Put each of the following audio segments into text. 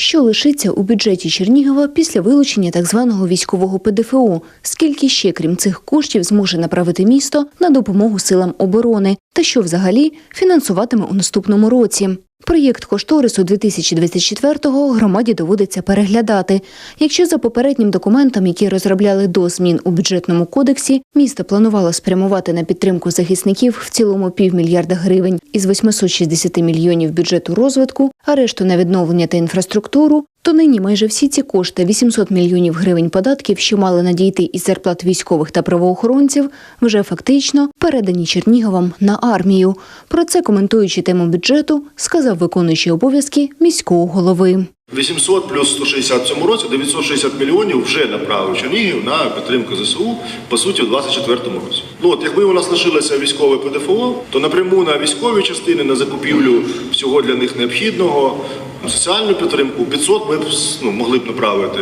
Що лишиться у бюджеті Чернігова після вилучення так званого військового ПДФО? Скільки ще, крім цих коштів, зможе направити місто на допомогу силам оборони? Та що взагалі фінансуватиме у наступному році? Проєкт кошторису 2024-го громаді доводиться переглядати. Якщо за попереднім документом, які розробляли до змін у бюджетному кодексі, місто планувало спрямувати на підтримку захисників в цілому півмільярда гривень із 860 мільйонів бюджету розвитку, а решту на відновлення та інфраструктуру, то нині майже всі ці кошти 800 мільйонів гривень податків, що мали надійти із зарплат військових та правоохоронців, вже фактично передані Черніговам на армію. Про це коментуючи тему бюджету, сказав виконуючий обов'язки міського голови. 800 плюс 160 в цьому році, 960 мільйонів вже направив Чернігів на підтримку ЗСУ, по суті, в 24-му році. Ну от якби у нас лишилося військове ПДФО, то напряму на військові частини, на закупівлю всього для них необхідного, соціальну підтримку 500 ми б ну, могли б направити,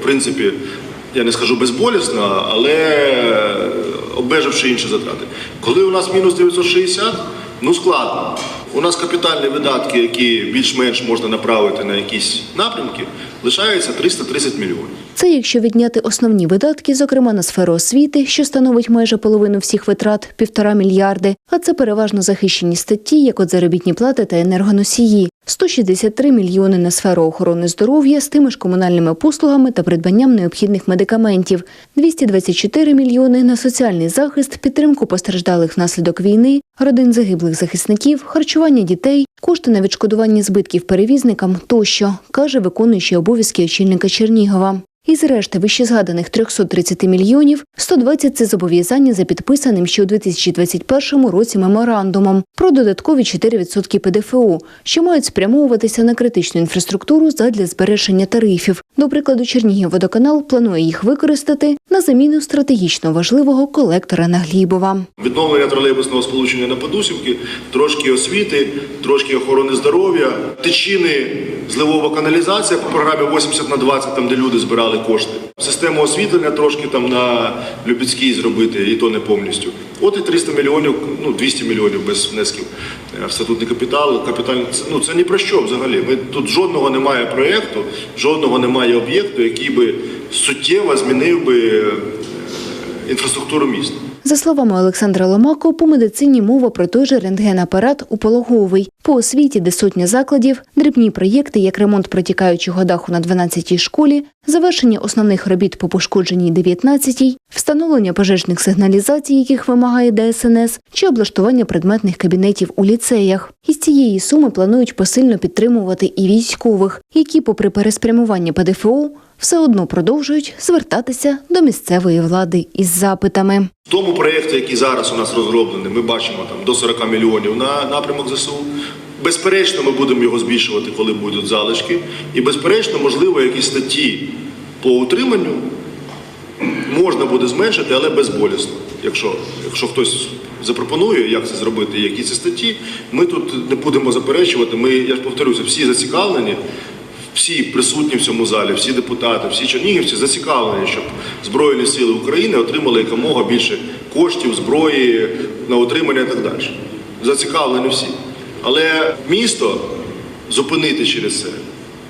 в принципі, я не скажу безболісно, але обмеживши інші затрати. Коли у нас мінус 960, ну складно. У нас капітальні видатки, які більш-менш можна направити на якісь напрямки, лишається 330 мільйонів. Це якщо відняти основні видатки, зокрема на сферу освіти, що становить майже половину всіх витрат півтора мільярди. А це переважно захищені статті, як от заробітні плати та енергоносії. 163 мільйони на сферу охорони здоров'я з тими ж комунальними послугами та придбанням необхідних медикаментів, 224 мільйони на соціальний захист, підтримку постраждалих внаслідок війни, родин загиблих захисників, харчування дітей, кошти на відшкодування збитків перевізникам тощо, каже виконуючий обов'язки очільника Чернігова. Із решти вищезгаданих 330 мільйонів 120 – це зобов'язання за підписаним ще у 2021 році меморандумом про додаткові 4% ПДФО, що мають спрямовуватися на критичну інфраструктуру задля збереження тарифів. До прикладу, Чернігівводоканал планує їх використати на заміну стратегічно важливого колектора на Глібова. Відновлення тролейбусного сполучення на Подусівки, трошки освіти, трошки охорони здоров'я, тичини, зливова каналізація по програмі 80 на 20, там де люди збирали кошти. Систему освітлення трошки там на Любецькій зробити, і то не повністю. От і 300 мільйонів, ну 200 мільйонів без внесків е, в статутний капітал. Капітальний ну це ні про що взагалі. Ми тут жодного немає проєкту, жодного немає об'єкту, який би суттєво змінив би е, інфраструктуру міста. За словами Олександра Ломако, по медицині мова про той же рентгенапарат у пологовий. По освіті, де сотня закладів, дрібні проєкти, як ремонт протікаючого даху на 12-й школі, завершення основних робіт по пошкодженій 19-й, встановлення пожежних сигналізацій, яких вимагає ДСНС, чи облаштування предметних кабінетів у ліцеях. Із цієї суми планують посильно підтримувати і військових, які, попри переспрямування ПДФО, все одно продовжують звертатися до місцевої влади із запитами. В тому проєкті, який зараз у нас розроблений, ми бачимо там до 40 мільйонів на напрямок ЗСУ. Безперечно, ми будемо його збільшувати, коли будуть залишки. І безперечно, можливо, якісь статті по утриманню можна буде зменшити, але безболісно. Якщо, якщо хтось запропонує, як це зробити, які це статті, ми тут не будемо заперечувати. Ми, я ж повторюся, всі зацікавлені, всі присутні в цьому залі, всі депутати, всі чернігівці зацікавлені, щоб Збройні Сили України отримали якомога більше коштів, зброї на утримання і так далі. Зацікавлені всі. Але місто зупинити через це,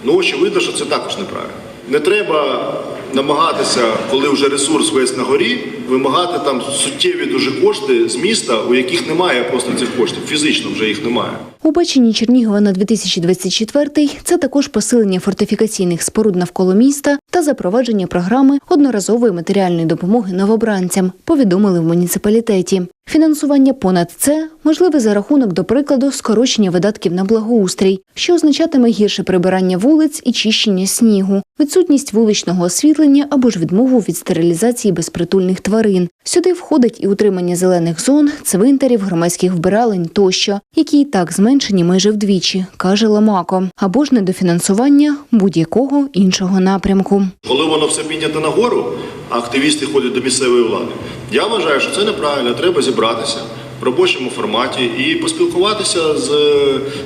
ну очевидно, що це також неправильно. Не треба намагатися, коли вже ресурс весь на горі, вимагати там суттєві дуже кошти з міста, у яких немає просто цих коштів. Фізично вже їх немає. У баченні Чернігова на 2024 – це також посилення фортифікаційних споруд навколо міста та запровадження програми одноразової матеріальної допомоги новобранцям, повідомили в муніципалітеті. Фінансування понад це можливе за рахунок, до прикладу, скорочення видатків на благоустрій, що означатиме гірше прибирання вулиць і чищення снігу, відсутність вуличного освітлення або ж відмову від стерилізації безпритульних тварин. Сюди входить і утримання зелених зон, цвинтарів, громадських вбиралень тощо, які і так зменшені майже вдвічі, каже Ломако, або ж недофінансування будь-якого іншого напрямку. Коли воно все піднято нагору, а активісти ходять до місцевої влади, я вважаю, що це неправильно. Треба зібратися в робочому форматі і поспілкуватися з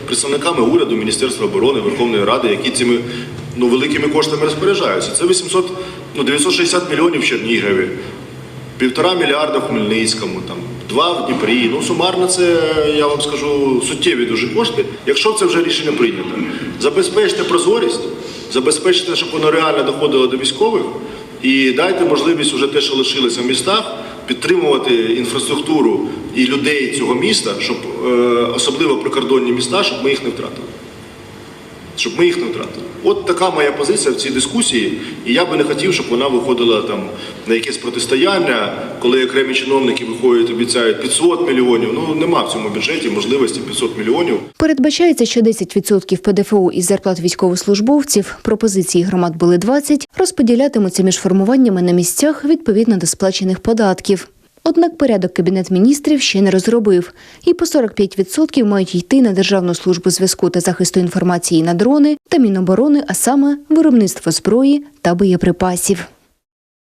представниками уряду, Міністерства оборони, Верховної Ради, які цими ну, великими коштами розпоряджаються. Це 800, ну, 960 мільйонів в Чернігові, півтора мільярда в Хмельницькому, там, два в Дніпрі. Ну, сумарно це, я вам скажу, суттєві дуже кошти. Якщо це вже рішення прийнято, забезпечте прозорість, забезпечити, щоб воно реально доходило до військових, і дайте можливість уже те, що лишилося в містах, підтримувати інфраструктуру і людей цього міста, щоб е, особливо прикордонні міста, щоб ми їх не втратили. Щоб ми їх не втратили. От така моя позиція в цій дискусії, і я би не хотів, щоб вона виходила там на якесь протистояння, коли окремі чиновники виходять, обіцяють 500 мільйонів. Ну нема в цьому бюджеті можливості 500 мільйонів. Передбачається, що 10% ПДФО із зарплат військовослужбовців, пропозиції громад були 20, розподілятимуться між формуваннями на місцях відповідно до сплачених податків. Однак порядок Кабінет міністрів ще не розробив, і по 45% мають йти на Державну службу зв'язку та захисту інформації на дрони та Міноборони, а саме виробництво зброї та боєприпасів.